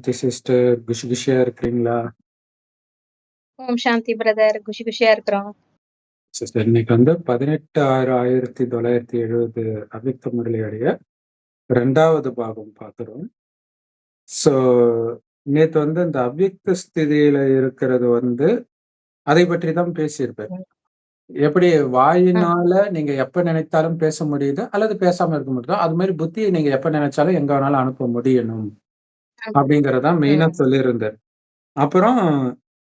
சாந்தி sister குஷி குஷியா இருக்கிறீங்களா? ஓம் சாந்தி brother குஷி குஷியா இருக்கிறோம். சிஸ்டர் இன்னைக்கு வந்து பதினெட்டு ஆறு ஆயிரத்தி தொள்ளாயிரத்தி எழுபது அவ்யக்த முரளியுடைய ரெண்டாவது பாகம் பார்க்குறோம். ஸோ நேத்து வந்து இந்த அவ்யக்த ஸ்திதியில இருக்கிறது வந்து அதை பற்றி தான் பேசியிருப்பேன். எப்படி வாயினால நீங்க எப்ப நினைத்தாலும் பேச முடியுது அல்லது பேசாம இருக்க முடியுதோ அது மாதிரி புத்தியை நீங்க எப்ப நினைச்சாலும் எங்க வேணாலும் அனுப்ப முடியணும். அப்படிங்கறதான் மெயினா ம். சொல்லியிருந்தார் அப்புறம்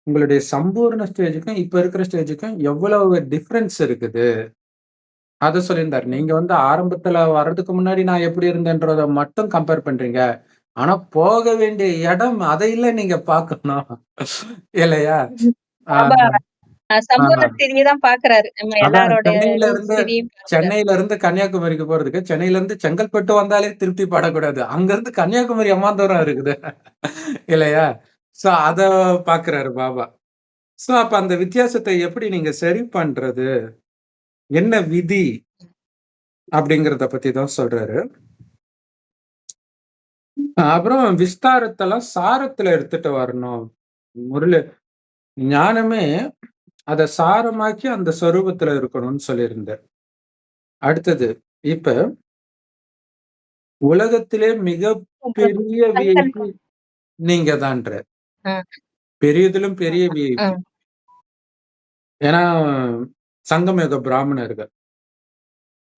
உங்களுடைய சம்பூர்ண ஸ்டேஜுக்கும் இப்ப இருக்கிற ஸ்டேஜுக்கும் எவ்வளவு டிஃபரன்ஸ் இருக்குது? அத சொல்லியிருந்தார். நீங்க வந்து ஆரம்பத்துல வர்றதுக்கு முன்னாடி நான் எப்படி இருந்தேன்றத மட்டும் கம்பேர் பண்றீங்க. ஆனா போக வேண்டிய இடம் அதையில நீங்க பார்க்கணும். இல்லையா? தான் பாக்குறாரு. எல்லாரோட சென்னையில இருந்து சென்னையில இருந்து கன்னியாகுமரிக்கு போறதுக்கு சென்னையில இருந்து செங்கல்பட்டு வந்தாலே திருப்தி படக்கூடாது. அங்க இருந்து கன்னியாகுமரி அம்மா தூரம் இருக்குது. இல்லையா? சோ அத பாக்குறாரு பாபா. சோ அப்ப அந்த வித்தியாசத்தை எப்படி நீங்க சரி பண்றது? என்ன விதி? அப்படிங்கறத பத்தி தான் சொல்றாரு. அப்புறம் விஸ்தாரத்தெல்லாம் சாரத்துல எடுத்துட்டு வரணும். முரளி ஞானமே அத சாரமாக்கி அந்த சொரூபத்துல இருக்கணும்னு சொல்லியிருந்தார். அடுத்தது இப்ப உலகத்திலே மிக பெரிய விஐபி நீங்க தான்ற. பெரியதிலும் பெரிய விஐபி. ஏன்னா சங்கமயுக பிராமணர்கள்.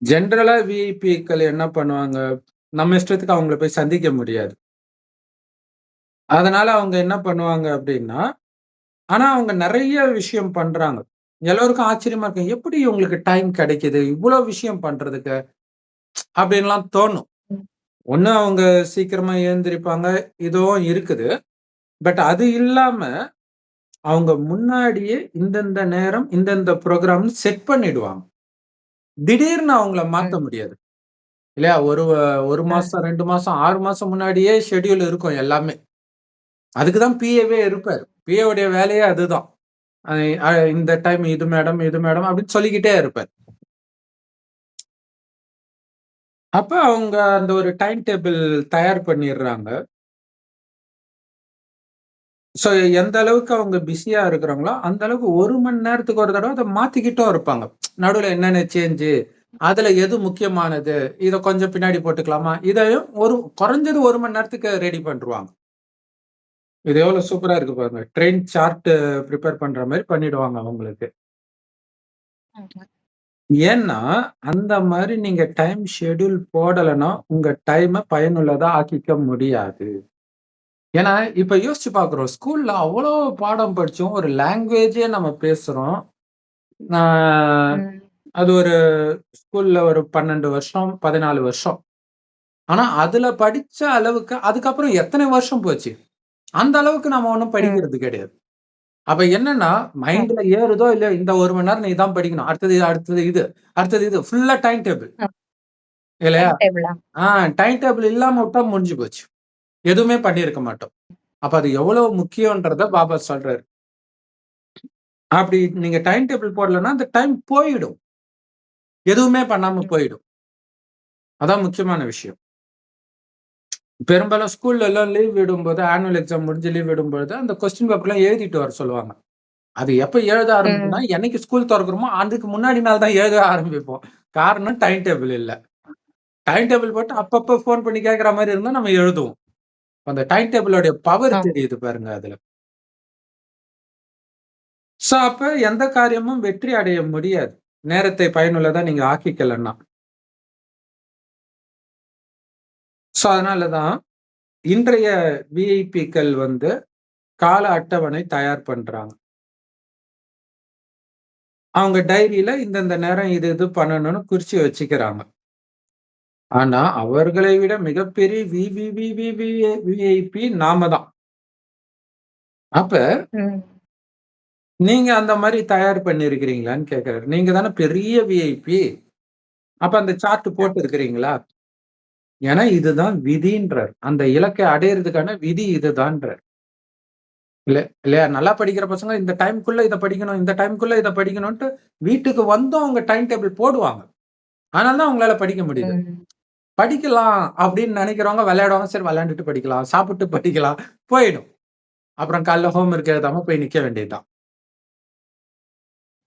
ஜென்ரலா விஐபிக்கள் என்ன பண்ணுவாங்க? நம்ம இஷ்டத்துக்கு அவங்கள போய் சந்திக்க முடியாது. அதனால அவங்க என்ன பண்ணுவாங்க அப்படின்னா ஆனா அவங்க நிறைய விஷயம் பண்றாங்க. எல்லோருக்கும் ஆச்சரியமா இருக்கு எப்படி இவங்களுக்கு டைம் கிடைக்குது? இவ்வளவு விஷயம் பண்றதுக்கு? அப்படின்லாம் தோணும். ஒண்ணு அவங்க சீக்கிரமா எழுந்திருப்பாங்க. இதுவும் இருக்குது. பட் அது இல்லாம அவங்க முன்னாடியே இந்தந்த நேரம் இந்தந்த ப்ரோக்ராம் செட் பண்ணிடுவாங்க. திடீர்னு அவங்கள மாத்த ம். முடியாது. இல்லையா? ஒரு ஒரு. மாசம் ரெண்டு மாசம் ஆறு மாசம் முன்னாடியே ஷெட்யூல் இருக்கும் எல்லாமே. அதுக்குதான் பிஏவே இருப்பார். பிஏவுடைய வேலையே அதுதான். இந்த டைம் இது மேடம் இது மேடம் அப்படின்னு சொல்லிக்கிட்டே இருப்பார். அப்ப அவங்க அந்த ஒரு டைம் டேபிள் தயார் பண்ணிடுறாங்க. ஸோ எந்த அளவுக்கு அவங்க பிஸியா இருக்கிறாங்களோ அந்த அளவுக்கு ஒரு மணி நேரத்துக்கு ஒரு தடவை அதை மாத்திக்கிட்டும் இருப்பாங்க. நடுவில் என்னென்ன சேஞ்சு அதுல எது முக்கியமானது இதை கொஞ்சம் பின்னாடி போட்டுக்கலாமா? இதையும் ஒரு குறைஞ்சது ஒரு மணி நேரத்துக்கு ரெடி பண்ணிருவாங்க. இது எவ்வளவு சூப்பரா இருக்கு பாருங்க. ட்ரெயின் சார்ட் ப்ரிப்பேர் பண்ற மாதிரி பண்ணிடுவாங்க அவங்களுக்கு. ஏன்னா அந்த மாதிரி நீங்க டைம் ஷெட்யூல் போடலைன்னா உங்க டைமை பயனுள்ளதா ஆக்கிக்க முடியாது. ஏன்னா இப்ப யோசிச்சு பாக்குறோம். ஸ்கூல்ல அவ்வளோ பாடம் படிச்சோம். ஒரு லாங்குவேஜே நம்ம பேசுறோம். ஆஹ் ம். அது ஒரு ஸ்கூல்ல ஒரு பன்னெண்டு வருஷம் பதினாலு வருஷம். ஆனா அதுல படிச்ச அளவுக்கு அதுக்கப்புறம் எத்தனை வருஷம் போச்சு? அந்த அளவுக்கு நம்ம ஒன்றும். படிக்கிறது கிடையாது. அப்ப என்னன்னா. மைண்ட்ல ஏறுதோ இல்லையோ இந்த ஒரு மணி நேரம் நீ தான் படிக்கணும். அடுத்தது இது, அடுத்தது இது அடுத்தது இது. ஃபுல்லா டைம் டேபிள். இல்லையா? ஆஹ் டைம் டேபிள் இல்லாம விட்டா முடிஞ்சு போச்சு. எதுவுமே பண்ணியிருக்க மாட்டோம். அப்ப அது எவ்வளவு முக்கியன்றத பாபா சொல்றாரு. அப்படி நீங்க டைம் டேபிள் போடலைன்னா அந்த டைம் போயிடும். எதுவுமே பண்ணாம. போயிடும். அதான் முக்கியமான விஷயம். பெரும்பாலும் ஸ்கூல்ல எல்லாம் லீவ் விடும்போது ஆனுவல் எக்ஸாம் முடிஞ்சு லீவ் விடும்போது அந்த கொஸ்டின் பேப்பர்லாம் எழுதிட்டு வர சொல்லுவாங்க. அது எப்ப எழுத ஆரம்பிக்கும்னா. என்னைக்கு ஸ்கூல் திறக்கிறோமோ அதுக்கு முன்னாடி நாள் தான் எழுத ஆரம்பிப்போம். காரணம் டைம் டேபிள் இல்ல. டைம் டேபிள் போட்டு அப்பப்ப ஃபோன் பண்ணி கேட்குற மாதிரி இருந்தா நம்ம எழுதுவோம். அந்த டைம் டேபிளோட பவர். தெரியுது பாருங்க அதுல. சோ அப்ப எந்த காரியமும் வெற்றி அடைய முடியாது. நேரத்தை பயனுள்ளதா நீங்க ஆக்கிக்கலன்னா. சோ அதனாலதான் இன்றைய விஐபிக்கள் வந்து கால அட்டவணை தயார் பண்றாங்க. அவங்க டைரியில இந்தந்த நேரம் இது இது பண்ணணும்னு குறிச்சு வச்சுக்கிறாங்க. ஆனா அவர்களை விட மிகப்பெரிய விவிவிவிவிஐபி நாம தான். அப்ப. நீங்க அந்த மாதிரி தயார் பண்ணிருக்கிறீங்களான்னு கேக்குறாரு. நீங்க தானே பெரிய விஐபி அப்ப அந்த சார்ட் போட்டு இருக்கிறீங்களா ஏன்னா இதுதான் விதின்றார் அந்த இலக்கை அடையிறதுக்கான விதி இதுதான்றார் இல்ல இல்லையா நல்லா படிக்கிற பசங்க இந்த டைம்குள்ள இதை படிக்கணும் இந்த டைம்குள்ள இதை படிக்கணும்ட்டு வீட்டுக்கு வந்தும் அவங்க டைம் டேபிள் போடுவாங்க ஆனால் தான் அவங்களால படிக்க முடியுது. படிக்கலாம் அப்படின்னு நினைக்கிறவங்க விளையாடுவாங்க. சரி விளையாண்டுட்டு படிக்கலாம், சாப்பிட்டு படிக்கலாம் போயிடும். அப்புறம் காலைல ஹோம் ஒர்க் எழுதாம போய் நிக்க வேண்டியது தான்.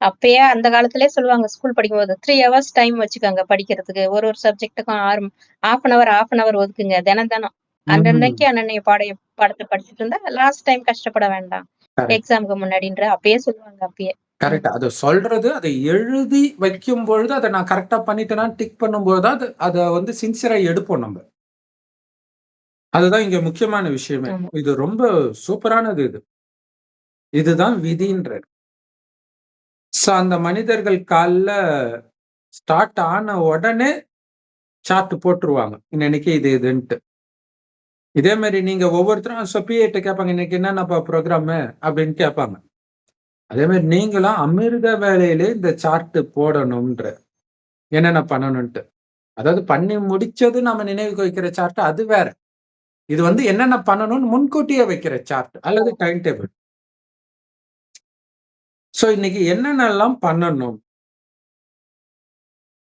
அப்பயே அந்த காலத்திலேயே சொல்லுவாங்க ஸ்கூல் படிக்கும்போது 3 ஹவர்ஸ் டைம் வச்சுக்கோங்க படிக்கிறதுக்கு. ஒரு ஒரு சப்ஜெக்ட்டுக்கும் 6 half an hour half an hour ஒதுக்குங்க தினம் தினம். அன்னன்னைக்கு. அன்னன்னைய பாடைய பாடத்த படிச்சுட்டு இருந்தா லாஸ்ட் டைம் கஷ்டப்பட வேண்டாம். கரெக்ட். எக்ஸாம்க்கு முன்னாடின்ற அப்பயே சொல்லுவாங்க அப்பயே. கரெக்ட். அது சொல்றது அத எழுதி வைக்கும் பொழுது அத நான் கரெக்ட்டா பண்ணிட்டேனான்னு டிக் பண்ணும்போது தான் அது அத வந்து சின்சியரா எடுப்போம் நம்ப. அதுதான் இங்க முக்கியமான விஷயமே. இது ரொம்ப சூப்பரானது இது. இதுதான் விதின்றாரு. ஸோ அந்த மனிதர்கள் காலைல ஸ்டார்ட் ஆன உடனே சார்ட் போட்டுருவாங்க. இன்னைக்கு இது இதுன்ட்டு. இதே மாதிரி நீங்க ஒவ்வொருத்தரும் சொப்பியிட்ட கேட்பாங்க, "இன்னைக்கு என்னென்னப்பா ப்ரோக்ராமு அப்படின்னு கேட்பாங்க. அதே மாதிரி நீங்களும் அமிர்த வேலையிலே இந்த சார்ட்டு போடணுன்ற என்னென்ன பண்ணணுன்ட்டு. அதாவது பண்ணி முடிச்சது நம்ம நினைவுக்கு வைக்கிற சார்ட் அது வேற. இது வந்து என்னென்ன பண்ணணும்னு முன்கூட்டியே வைக்கிற சார்ட் அல்லது டைம் டேபிள். ஸோ இன்னைக்கு என்னென்னலாம் பண்ணணும்?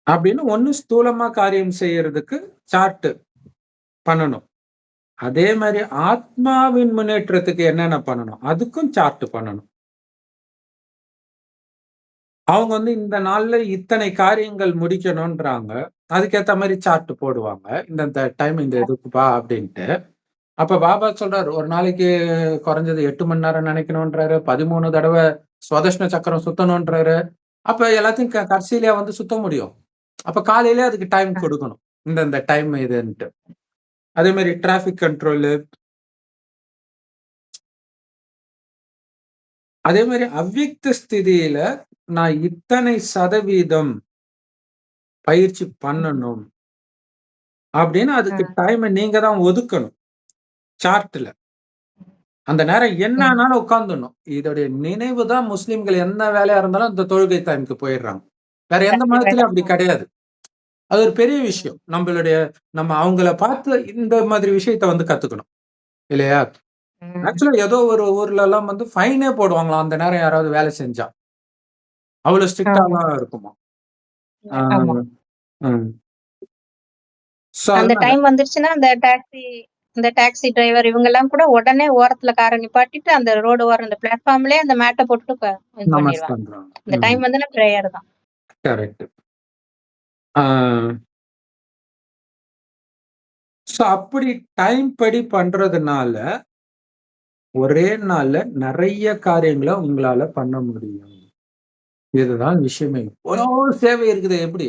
அப்படின்னு ஒண்ணு ஸ்தூலமா காரியம் செய்யறதுக்கு சார்ட் பண்ணணும். அதே மாதிரி ஆத்மாவின் முன்னேற்றத்துக்கு என்னென்ன பண்ணணும்? அதுக்கும் சார்ட் பண்ணணும். அவங்க வந்து இந்த நாள்ல இத்தனை காரியங்கள் முடிக்கணும்ன்றாங்க. அதுக்கேற்ற மாதிரி சார்ட் போடுவாங்க. இந்த டைம் இந்த இதுக்குப்பா அப்படின்ட்டு. அப்ப பாபா சொல்றாரு, ஒரு நாளைக்கு குறைஞ்சது எட்டு மணி நேரம் நினைக்கணுன்றாரு. பதிமூணு தடவை சுவதர்ஷ்ண சக்கரம் சுத்தணுன்றாரு. அப்ப எல்லாத்தையும் க கடைசியிலயா வந்து சுத்த முடியும்? அப்ப காலையிலேயே அதுக்கு டைம். கொடுக்கணும். இந்த இந்த டைம் இதுன்ட்டு. அதே மாரி டிராஃபிக் கண்ட்ரோலு அதே மாரி அவ்வியக்த ஸ்திதியில நான் இத்தனை சதவீதம் பயிற்சி. பண்ணணும். அப்படின்னு அதுக்கு. டைம நீங்க தான் ஒதுக்கணும். சார்ட்ல. அந்த நேரம் என்ன. ஆனாலும் உட்கார்ந்துடணும். இதோடைய நினைவு தான் முஸ்லிம்கள் என்ன வேலையா இருந்தாலும் அந்த தொழுகை டைம்க்கு போயிடுறாங்க. வேற எந்த கரெக்ட் மதத்திலயும் அப்படி. கிடையாது. அது ஒரு பெரிய. விஷயம். நம்மளுடைய நம்ம அவங்கள பார்த்து இந்த மாதிரி விஷயத்த வந்து கத்துக்கணும். இல்லையா? ஆக்சுவலா ஏதோ ஒரு ஊர்லலாம் வந்து ஃபைனே போடுவாங்களாம் அந்த நேரம் யாராவது வேலை செஞ்சா. அவ்வளோ ஆமா. ஸ்ட்ரிக்ட்டாலாம் இருக்குமா. அந்த டைம் வந்துருச்சுன்னா, அந்த டாக்ஸி இந்த டாக்ஸி டிரைவர் இவங்கலாம் கூட உடனே ஓரத்துல கார நிப்பாட்டிட்டு அந்த ரோடு ஓரம் அந்த பிளாட்ஃபார்ம்லயே அந்த மேட்ட போட்டுட்டு இது. இந்த. டைம் வந்துன்னா பிரேயர் தான். கரெக்ட். ஸோ அப்படி டைம் படி பண்றதுனால ஒரே நாள்ல நெறைய காரியங்கள உங்களால பண்ண முடியும். இதுதான் விஷயமே. இவ்வளோ சேவை இருக்குது எப்படி?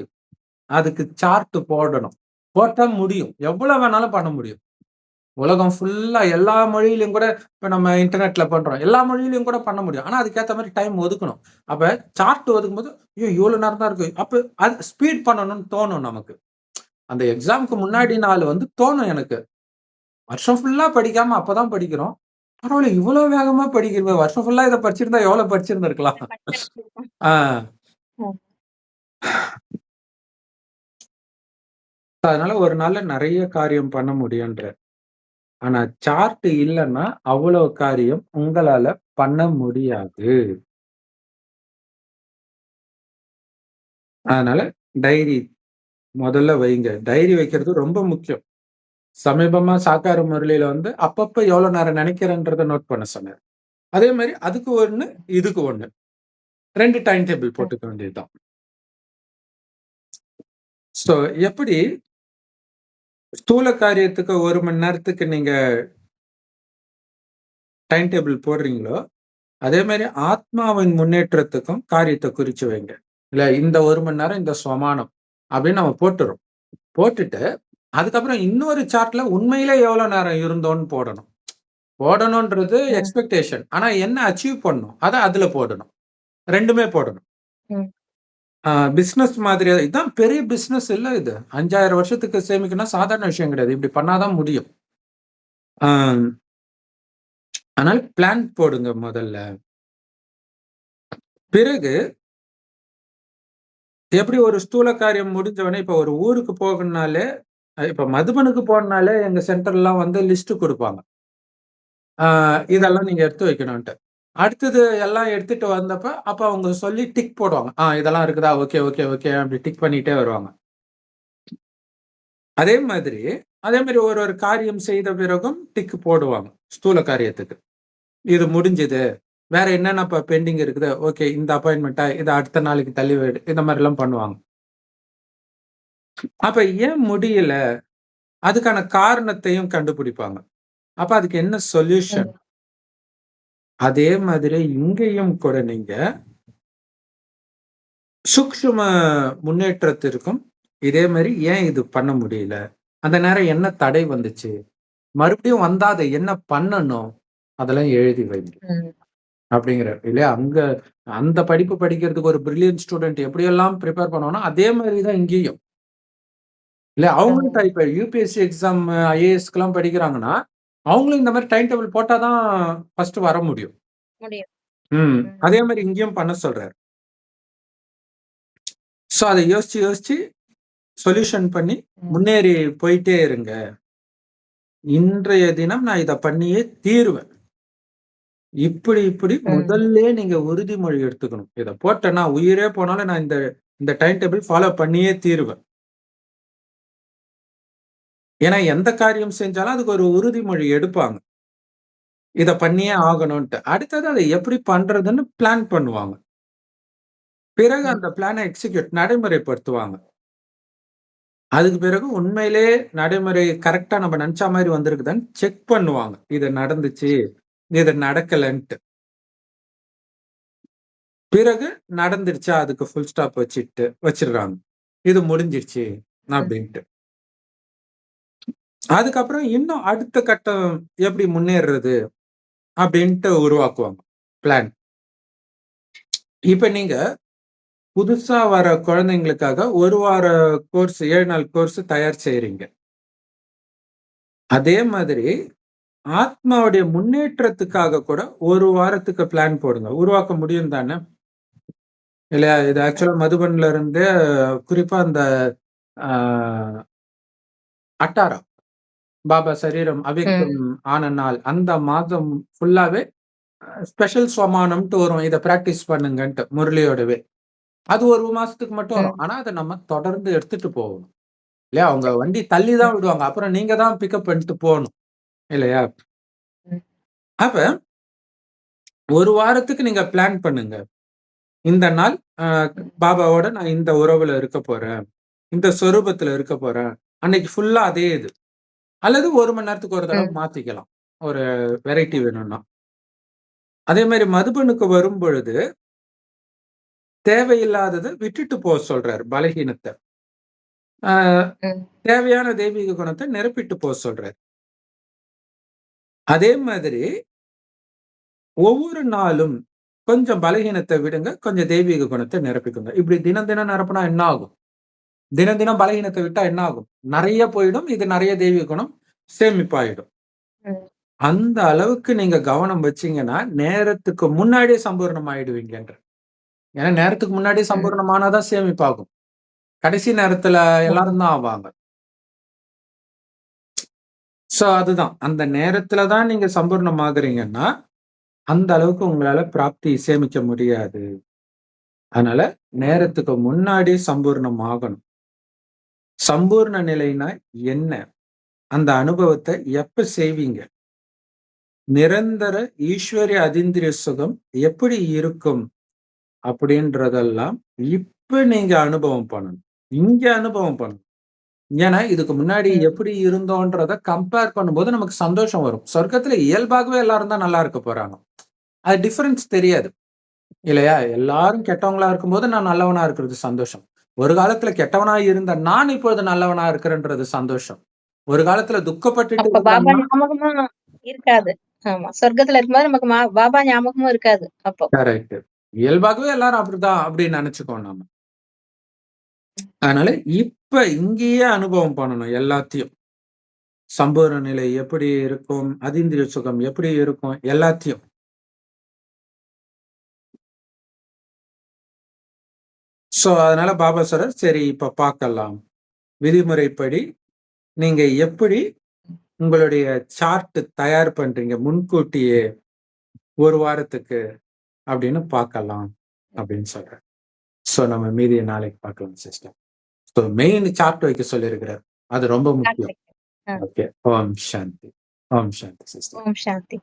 அதுக்கு சார்ட் போடணும். போட்டா முடியும். எவ்வளோ வேணாலும் பண்ண முடியும். உலகம் ஃபுல்லா எல்லா மொழியிலயும் கூட இப்ப நம்ம இன்டர்நெட்ல பண்றோம். எல்லா மொழியிலயும் கூட பண்ண முடியும். ஆனா அதுக்கேற்ற மாதிரி டைம் ஒதுக்கணும். அப்ப சார்ட் ஒதுக்கும்போது, ஐயோ! இவ்வளோ நேரம் தான் இருக்கு. அப்போ அது ஸ்பீட் பண்ணணும்னு தோணும் நமக்கு. அந்த எக்ஸாம்க்கு முன்னாடி நாள் வந்து தோணும் எனக்கு. வருஷம் ஃபுல்லா படிக்காம அப்பதான் படிக்கிறோம். பரவாயில்ல இவ்வளோ வேகமா படிக்கிறீங்க. வருஷம் ஃபுல்லா இத படிச்சிருந்தா எவ்வளோ படிச்சிருந்துருக்கலாம் ஆ. அதனால ஒரு நாள்ல நிறைய காரியம் பண்ண முடியுன்ற ஆனா சார்ட் இல்லன்னா அவ்வளோ காரியம் உங்களால பண்ண முடியாது. அதனால டைரி முதல்ல வைங்க. டைரி வைக்கிறது ரொம்ப முக்கியம். சமீபமா சாக்கார முரளியில வந்து அப்பப்ப எவ்வளோ நேரம் நினைக்கிறேன்றத நோட் பண்ண சொன்னாரு. அதே மாரி அதுக்கு ஒண்ணு, இதுக்கு ஒண்ணு. 2 டைம் டேபிள். போட்டுக்க வேண்டியது தான். ஸோ எப்படி ஸ்தூல காரியத்துக்கு 1 மணி நேரத்துக்கு நீங்க டைம் டேபிள் போடுறீங்களோ, அதே மாரி ஆத்மாவின் முன்னேற்றத்துக்கும் காரியத்த குறிச்சு வைங்க. இல்ல இந்த 1 மணி நேரம் இந்த ஸ்வமானம் அப்படின்னு நம்ம போட்டுறோம். போட்டுட்டு அதுக்கப்புறம் இன்னொரு சார்ட்ல உண்மையிலே எவ்வளோ நேரம் இருந்தோம்னு போடணும். போடணுன்றது ம். எக்ஸ்பெக்டேஷன். ஆனா என்ன அச்சீவ் பண்ணணும்? அத அதுல போடணும். 2மே போடணும். பிஸ்னஸ் மாதிரி இதான் பெரிய பிசினஸ் இல்ல இது. 5000 வருஷத்துக்கு சேமிக்கணும்னா சாதாரண விஷயம் கிடையாது. இப்படி பண்ணாதான் முடியும். ஆனால் அதனால பிளான் போடுங்க முதல்ல. பிறகு எப்படி ஒரு ஸ்தூல காரியம் முடிஞ்ச உடனே ஒரு ஊருக்கு போகணுனாலே இப்போ மதுபனுக்கு போனாலே எங்க சென்டர்லாம் வந்து லிஸ்ட் கொடுப்பாங்க இதெல்லாம் நீங்கள் நீங்க எடுத்து வைக்கணும்ன்ட்டு அடுத்தது எல்லாம் எடுத்துட்டு வந்தப்ப, அப்ப அவங்க சொல்லி டிக் போடுவாங்க. ஆ இதெல்லாம் இருக்குதா? ஓகே, ஓகே, ஓகே அப்படி டிக் பண்ணிட்டே வருவாங்க. அதே மாதிரி அதே மாதிரி ஒரு ஒரு காரியம் செய்த பிறகும் டிக் போடுவாங்க ஸ்தூல காரியத்துக்கு. இது முடிஞ்சது. வேற என்னென்ன இப்போ பெண்டிங் இருக்குது? ஓகே இந்த அப்பாயின்மெண்ட்டா இதை அடுத்த நாளைக்கு தள்ளி விடு இந்த மாதிரி எல்லாம் பண்ணுவாங்க. அப்ப ஏன் முடியல? அதுக்கான காரணத்தையும் கண்டுபிடிப்பாங்க. அப்ப அதுக்கு என்ன சொல்யூஷன் அதே மாதிரி இங்கேயும் கூட நீங்க சூக்ஷ்ம முன்னேற்றத்திற்கும் இதே மாதிரி ஏன் இது பண்ண முடியல? அந்த நேரம் என்ன தடை வந்துச்சு? மறுபடியும் வந்தா அதை என்ன பண்ணணும்? அதெல்லாம் எழுதி வைங்க. அப்படிங்கிற இல்லையா? அங்க அந்த படிப்பு படிக்கிறதுக்கு ஒரு பிரில்லியன்ட் ஸ்டூடெண்ட் எப்படியெல்லாம் ப்ரிப்பேர் பண்ணுவோம்னா அதே மாதிரி தான் இங்கேயும். இல்ல அவங்களும் இப்ப யூபிஎஸ்சி எக்ஸாம் ஐஏஎஸ்க்குலாம் படிக்கிறாங்கன்னா அவங்களும் இந்த மாதிரி டைம் டேபிள் போட்டாதான் ஃபர்ஸ்ட் வர முடியும் முடியும். ம். அதே மாதிரி இங்கேயும் பண்ண சொல்றாரு ஸோ அதை யோசிச்சு யோசிச்சு சொல்யூஷன் பண்ணி. முன்னேறி போயிட்டே இருங்க இன்றைய தினம் நான் இதை பண்ணியே தீருவேன் இப்படி இப்படி. முதல்ல நீங்க உறுதிமொழி எடுத்துக்கணும் இதை போட்டேன்னா உயிரே போனாலும் நான் இந்த இந்த டைம் டேபிள் ஃபாலோ பண்ணியே தீருவேன் ஏன்னா எந்த காரியம் செஞ்சாலும் அதுக்கு ஒரு உறுதிமொழி எடுப்பாங்க. இதை பண்ணியே ஆகணும்ட்டு அடுத்தது அதை எப்படி பண்றதுன்னு பிளான் பண்ணுவாங்க. பிறகு அந்த பிளானை எக்ஸிக்யூட் நடைமுறைப்படுத்துவாங்க. அதுக்கு பிறகு உண்மையிலே நடைமுறை கரெக்டா நம்ம நினைச்ச மாதிரி வந்திருக்குதான்னு செக் பண்ணுவாங்க. இது நடந்துச்சு இது நடக்கலன்ட்டு. பிறகு நடந்துருச்சா அதுக்கு ஃபுல் ஸ்டாப் வச்சுட்டு வச்சிடுறாங்க. இது முடிஞ்சிருச்சு அப்படின்ட்டு. அதுக்கப்புறம் இன்னும் அடுத்த கட்டம் எப்படி முன்னேறுறது அப்படின்ட்டு உருவாக்குவாங்க. பிளான் இப்ப நீங்க புதுசா வர குழந்தைங்களுக்காக ஒரு வார கோர்ஸ் ஏழு நாள் கோர்ஸ் தயார் செய்யறீங்க அதே மாதிரி ஆத்மாவுடைய முன்னேற்றத்துக்காக கூட ஒரு வாரத்துக்கு பிளான் போடுங்க. உருவாக்க முடியும் தானே? இல்லையா? இது ஆக்சுவலா மதுபன்ல இருந்து குறிப்பா அந்த ஆஹ், அட்டாரா பாபா சரீரம் அவ்யக்தம் ஆன நாள் அந்த மாதம் ஃபுல்லாவே ஸ்பெஷல் சுவமானம்ட்டு வரும். இதை பிராக்டிஸ் பண்ணுங்கன்ட்டு முரளியோடவே. அது ஒரு மாசத்துக்கு மட்டும் வரும். ஆனா அதை நம்ம தொடர்ந்து எடுத்துட்டு போகணும். இல்லையா? அவங்க வண்டி தள்ளி தான் விடுவாங்க. அப்புறம் நீங்க தான் பிக்கப் பண்ணிட்டு போகணும். இல்லையா. அப்ப ஒரு வாரத்துக்கு நீங்க பிளான் பண்ணுங்க. இந்த நாள் பாபாவோட நான் இந்த உறவுல இருக்க போறேன். இந்த சொரூபத்துல இருக்க போறேன். அன்னைக்கு ஃபுல்லா அதே இது. அல்லது ஒரு மணி நேரத்துக்கு ஒரு தடவை. மாத்திக்கலாம். ஒரு வெரைட்டி வேணும்னா. அதே மாதிரி மதுபனுக்கு வரும் பொழுது தேவையில்லாததை விட்டுட்டு போக சொல்றாரு பலகீனத்தை. தேவையான தெய்வீக குணத்தை நிரப்பிட்டு போக சொல்றாரு. அதே மாதிரி ஒவ்வொரு நாளும் கொஞ்சம் பலகீனத்தை விடுங்க கொஞ்சம் தெய்வீக குணத்தை நிரப்பிக்குங்க. இப்படி தினம் தினம் நிரப்பினா என்ன ஆகும்? தினம் தினம் பலகீனத்தை விட்டா என்ன ஆகும் நிறைய போயிடும் இது நிறைய தெய்வீக குணம் சேமிப்பாயிடும். அந்த அளவுக்கு நீங்க கவனம் வச்சீங்கன்னா நேரத்துக்கு முன்னாடியே சம்பூர்ணம் ஆயிடுவீங்கன்ற ஏன்னா நேரத்துக்கு முன்னாடியே. சம்பூர்ணமானதான் சேமிப்பாகும். கடைசி நேரத்துல எல்லாரும் தான் ஆவாங்க. சோ அதுதான். அந்த நேரத்துல தான் நீங்க சம்பூர்ணம் ஆகுறீங்கன்னா அந்த அளவுக்கு உங்களால பிராப்தி சேமிக்க முடியாது. அதனால நேரத்துக்கு முன்னாடி சம்பூர்ணம் ஆகணும் சம்பூர்ண நிலைனா என்ன? அந்த அனுபவத்தை எப்ப செய்வீங்க? நிரந்தர ஈஸ்வரிய அதிந்திரிய சுகம் எப்படி இருக்கும்? அப்படின்றதெல்லாம் இப்ப நீங்க அனுபவம் பண்ணணும். இங்க அனுபவம் பண்ணணும். ஏன்னா இதுக்கு முன்னாடி. எப்படி இருந்தோன்றத கம்பேர் பண்ணும்போது நமக்கு சந்தோஷம் வரும். சொர்க்கத்துல இயல்பாகவே எல்லாரும் தான் நல்லா இருக்க போறாங்க. அது டிஃபரன்ஸ் தெரியாது. இல்லையா? எல்லாரும் கெட்டவங்களா இருக்கும்போது நான் நல்லவனா இருக்கிறது சந்தோஷம். ஒரு காலத்துல கெட்டவனா இருந்த நான் இப்பொழுது நல்லவனா இருக்கிறேன்றது சந்தோஷம். ஒரு காலத்துல துக்கப்பட்டுட்டு அப்ப பாபா ஞாபகமும் இருக்காது. ஆமா சொர்க்கத்துல இருக்கும்போது நமக்கு பாபா ஞாபகமும் இருக்காது அப்போ. கரெக்ட் இயல்பாகவே எல்லாரும் அப்படிதான் அப்படின்னு நினைச்சுக்கோ நாம. அதனால இப்ப இங்கேயே அனுபவம் பண்ணணும் எல்லாத்தையும். சம்பூர்ண நிலை எப்படி இருக்கும்? அதீந்திரிய சுகம் எப்படி இருக்கும்? எல்லாத்தையும். சோ அதனால பாபா சொல்றார் சரி இப்ப பார்க்கலாம் விதிமுறைப்படி நீங்க எப்படி உங்களுடைய சார்ட் தயார் பண்றீங்க முன்கூட்டியே ஒரு வாரத்துக்கு அப்படின்னு பார்க்கலாம் அப்படின்னு சொல்றேன் சோ நம்ம மீதிய நாளைக்கு பார்க்கலாம் சிஸ்டர் ஸோ மெயின் சார்ட் வைக்க சொல்லியிருக்கிறார் அது ரொம்ப முக்கியம். ஓகே. ஓம் சாந்தி. ஓம் சாந்தி சிஸ்டர். ஓம் சாந்தி.